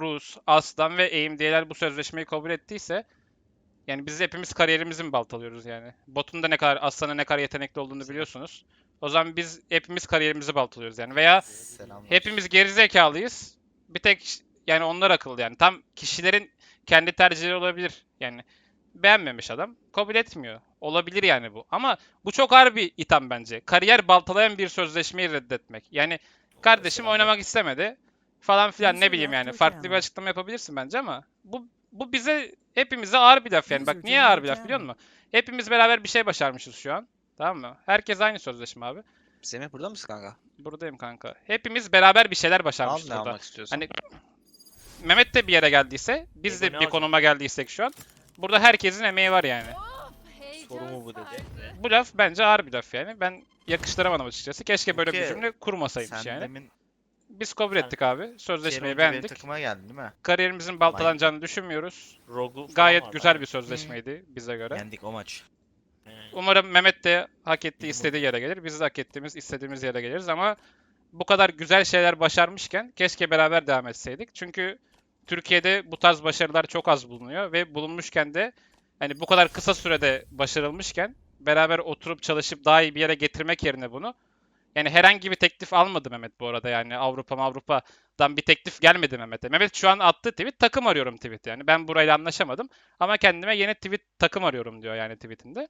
Rus, Aslan ve AMD'ler bu sözleşmeyi kabul ettiyse yani biz hepimiz kariyerimizi mi baltalıyoruz yani? Botun da ne kadar Aslan'ın ne kadar yetenekli olduğunu biliyorsunuz. O zaman biz hepimiz kariyerimizi baltalıyoruz yani. Veya Selamlar. hepimiz gerizekalıyız. Bir tek yani onlar akıllı yani. Tam kişilerin kendi tercihleri olabilir. Yani beğenmemiş adam. Kabul etmiyor. Olabilir yani bu. Ama bu çok ağır bir itham bence. Kariyer baltalayan bir sözleşmeyi reddetmek. Yani kardeşim oynamak istemedi falan filan ne bileyim yani. Farklı bir açıklama yapabilirsin bence ama bu bu bize hepimize ağır bir laf yani. Bak niye ağır bir laf biliyor musun? Hepimiz beraber bir şey başarmışız şu an. Tamam mı? Herkes aynı sözleşme abi. Semih burada mısın kanka? Buradayım kanka. Hepimiz beraber bir şeyler Al başarmışız ne burada. almak istiyorsan. Hani Mehmet de bir yere geldiyse, biz de bir konuma geldiysek şu an. Burada herkesin emeği var yani. Soru mu bu dedi? Bu laf bence ağır bir laf yani. Ben yakıştıramadım açıkçası. Keşke böyle bir Peki, cümle kurmasaymış Sen yani. demin Biz kabul ettik abi. Sözleşmeyi benim beğendik. takıma geldin değil mi? Kariyerimizin baltalanacağını düşünmüyoruz. Rogu falan Gayet güzel abi. bir sözleşmeydi bize göre. Yendik o maç. He. Umarım Mehmet de hak ettiği istediği yere gelir. Biz de hak ettiğimiz istediğimiz yere geliriz ama bu kadar güzel şeyler başarmışken keşke beraber devam etseydik. Çünkü Türkiye'de bu tarz başarılar çok az bulunuyor ve bulunmuşken de hani bu kadar kısa sürede başarılmışken beraber oturup çalışıp daha iyi bir yere getirmek yerine bunu yani herhangi bir teklif almadı Mehmet bu arada yani Avrupa Avrupa'dan bir teklif gelmedi Mehmet'e. Mehmet şu an attığı tweet takım arıyorum tweet yani. Ben burayla anlaşamadım ama kendime yeni tweet takım arıyorum diyor yani tweetinde.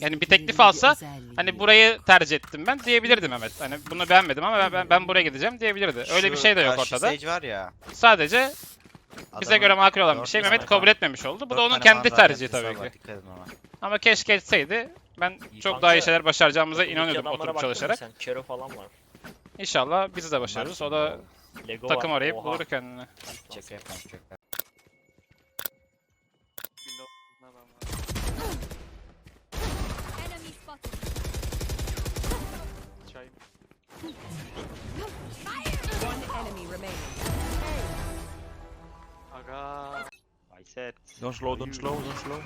Yani bir teklif alsa, Hani burayı tercih ettim ben diyebilirdi Mehmet. Hani bunu beğenmedim ama ben, ben, ben buraya gideceğim diyebilirdi. Öyle bir Şu şey de yok karşı ortada. Sage var ya. Sadece bize adamın göre makul olan bir dört şey tane Mehmet kabul etmemiş oldu. Bu dört da onun tane kendi tercihi tabii ki. Dikkat edin ona. Ama keşke etseydi. Ben çok Kanka, daha iyi şeyler başaracağımıza inanıyordum oturup çalışarak. Sen Kero falan var. İnşallah biz de başarırız. O da Lego takım var. arayıp Oha. bulur kendini. One enemy remaining. Aga. I said. Don't slow, don't slow, don't slow.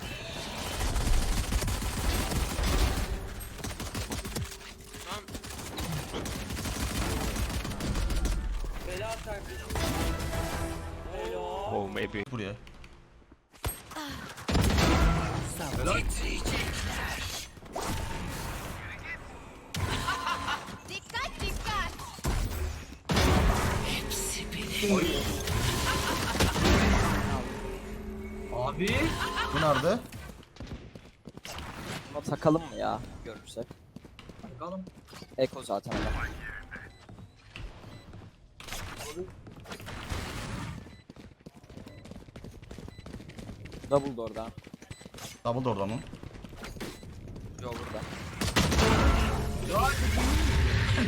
Oh, maybe. Buraya. Dikkat dikkat. Abi. Bu nerede? Buna takalım mı ya görürsek? Bakalım. Eko zaten. Double door'da. Double orada mı? Yo burada.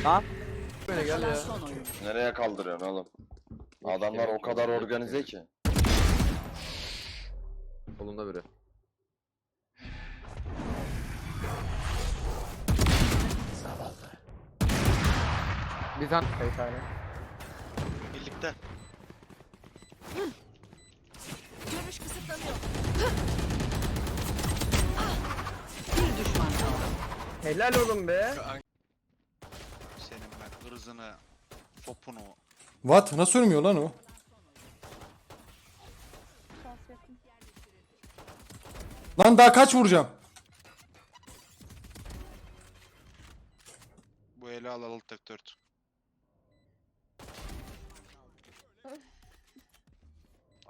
Ha? Kalan son oyun. Nereye kaldırıyorsun oğlum? Adamlar o kadar organize ki. Kolunda biri. Bir tane Birlikte. Görüş kısıtlanıyor. Bir düşman kaldı. Helal oğlum be. Senin ben hırzını, topunu. What? Nasıl ölmüyor lan o? Lan daha kaç vuracağım? Bu eli alalı tek dört.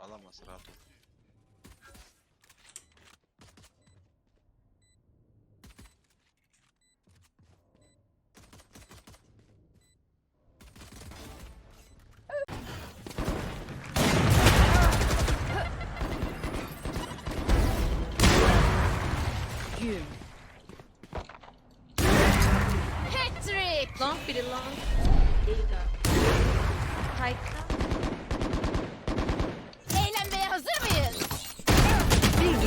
Alamaz rahat ol. Patrick. Long biri long. Harika. Eğlenmeye hazır mıyız? Bir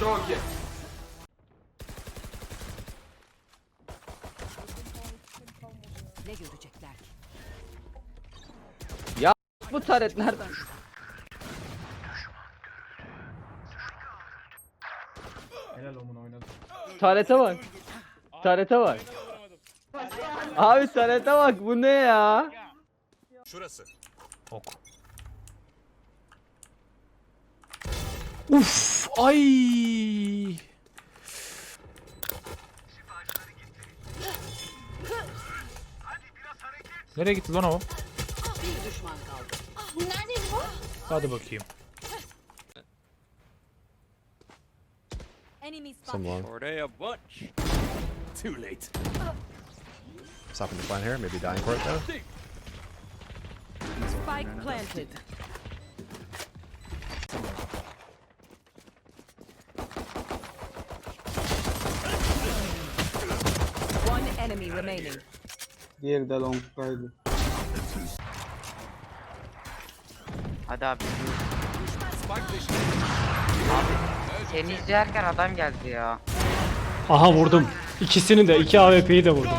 Çok iyi. Ne görecekler ki? Bu taret nereden? Tarete bak. Tarete bak. Abi tarete bak bu ne ya? Uf, ay. Nereye gitti lan o? Bir düşman kaldı. Neredeydi bu? Hadi bakayım. Enemy spot. Someone. Oraya bunch. Too late. Stopping the plan here, maybe dying for it though. Spike planted. Enemy remaining. Diğeri de long'daydı. Hadi abi. Abi seni izlerken adam geldi ya. Aha vurdum. İkisini de iki AWP'yi de vurdum.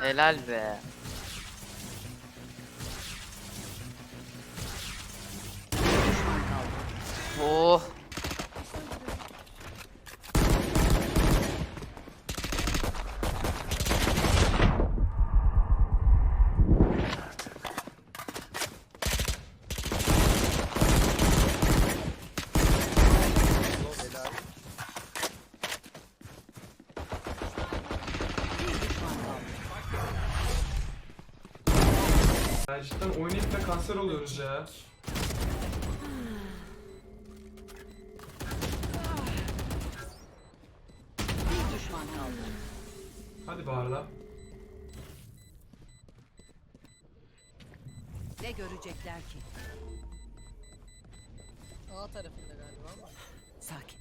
Helal be. Oh. Ya cidden oynayıp da kanser oluyoruz ya. Bir düşman kaldı. Hadi bağırla. Ne görecekler ki? A tarafında galiba ama. Sakin.